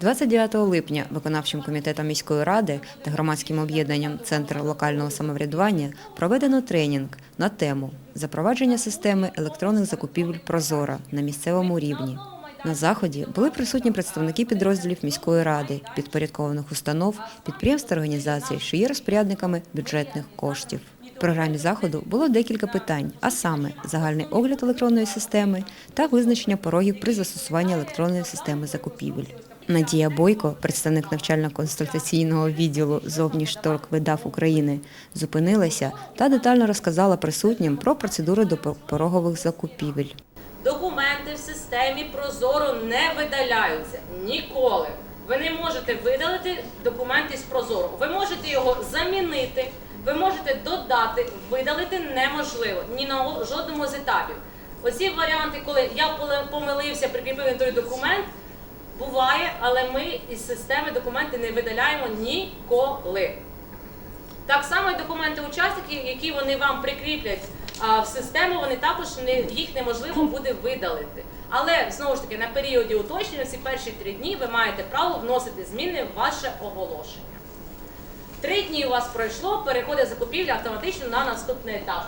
29 липня виконавчим комітетом міської ради та громадським об'єднанням Центр локального самоврядування проведено тренінг на тему запровадження системи електронних закупівель Прозора на місцевому рівні. На заході були присутні представники підрозділів міської ради, підпорядкованих установ, підприємств та організацій, що є розпорядниками бюджетних коштів. В програмі заходу було декілька питань, а саме загальний огляд електронної системи та визначення порогів при застосуванні електронної системи закупівель. Надія Бойко, представник навчально-консультаційного відділу «Зовнішторг видав України, зупинилася та детально розказала присутнім про процедури допорогових закупівель. Документи в системі Прозоро не видаляються ніколи. Ви не можете видалити документи з Прозоро. Ви можете його замінити, ви можете додати, видалити неможливо ні на жодному з етапів. Оці варіанти, коли я помилився, прикріпив той документ, буває, але ми із системи документи не видаляємо ніколи. Так само і документи учасників, які вони вам прикріплять а, в систему, вони також не, їх неможливо буде видалити. Але знову ж таки на періоді уточнення, ці перші три дні, ви маєте право вносити зміни в ваше оголошення. Три дні у вас пройшло, переходить закупівля автоматично на наступний етап.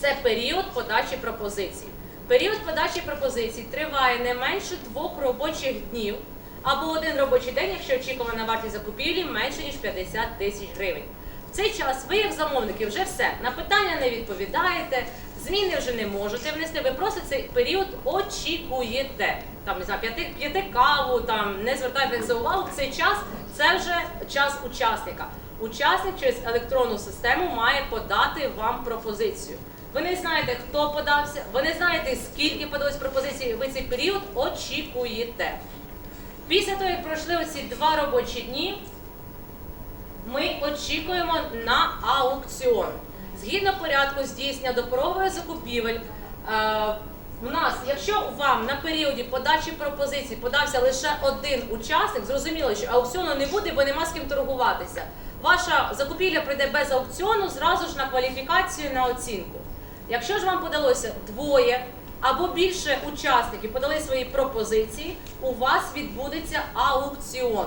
Це період подачі пропозицій. Період подачі пропозицій триває не менше двох робочих днів або один робочий день, якщо очікувана вартість закупівлі менше ніж 50 тисяч гривень. В цей час ви, як замовники, вже все на питання не відповідаєте, зміни вже не можете внести. Ви просто цей період очікуєте. Там не знаю, п'яти каву, там не звертайте за увагу. Цей час це вже час учасника. Учасник через електронну систему має подати вам пропозицію. Ви не знаєте, хто подався, ви не знаєте, скільки подалось пропозицій. Ви цей період очікуєте. Після того, як пройшли оці два робочі дні, ми очікуємо на аукціон. Згідно порядку здійснення допорогової закупівель, е, у нас, якщо вам на періоді подачі пропозицій подався лише один учасник, зрозуміло, що аукціону не буде, бо нема з ким торгуватися. Ваша закупівля прийде без аукціону зразу ж на кваліфікацію на оцінку. Якщо ж вам подалося двоє або більше учасників подали свої пропозиції, у вас відбудеться аукціон.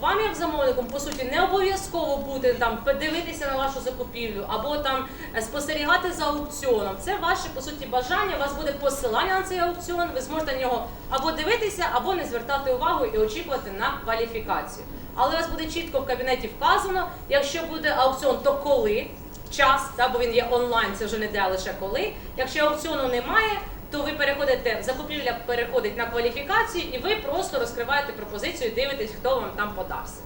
Вам, як замовником, по суті, не обов'язково бути там подивитися на вашу закупівлю або там е, спостерігати за аукціоном. Це ваше по суті бажання. У вас буде посилання на цей аукціон. Ви зможете на нього або дивитися, або не звертати увагу і очікувати на кваліфікацію. Але у вас буде чітко в кабінеті вказано, якщо буде аукціон, то коли час, та, бо він є онлайн, це вже не де, лише коли. Якщо аукціону немає, то ви переходите, закупівля переходить на кваліфікацію, і ви просто розкриваєте пропозицію, і дивитесь, хто вам там подався.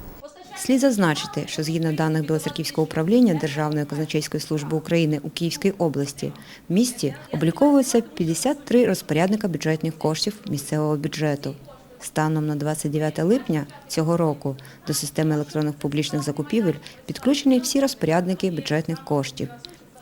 Слід зазначити, що згідно даних Білоцерківського управління Державної казначейської служби України у Київській області в місті обліковується 53 розпорядника бюджетних коштів місцевого бюджету. Станом на 29 липня цього року до системи електронних публічних закупівель підключені всі розпорядники бюджетних коштів,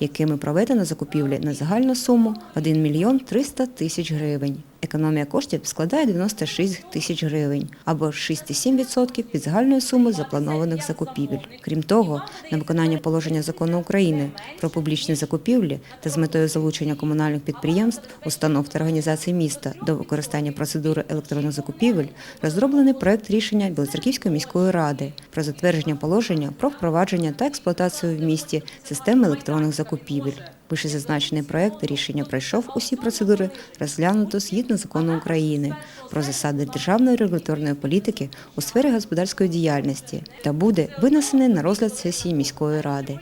якими проведено закупівлі на загальну суму 1 мільйон 300 тисяч гривень. Економія коштів складає 96 тисяч гривень або 6,7% від загальної суми запланованих закупівель. Крім того, на виконання положення закону України про публічні закупівлі та з метою залучення комунальних підприємств, установ та організацій міста до використання процедури електронних закупівель розроблений проект рішення Білоцерківської міської ради про затвердження положення про впровадження та експлуатацію в місті системи електронних закупівель. Вищезазначений проект рішення пройшов усі процедури, розглянуто згідно закону України про засади державної регуляторної політики у сфері господарської діяльності та буде винесений на розгляд сесії міської ради.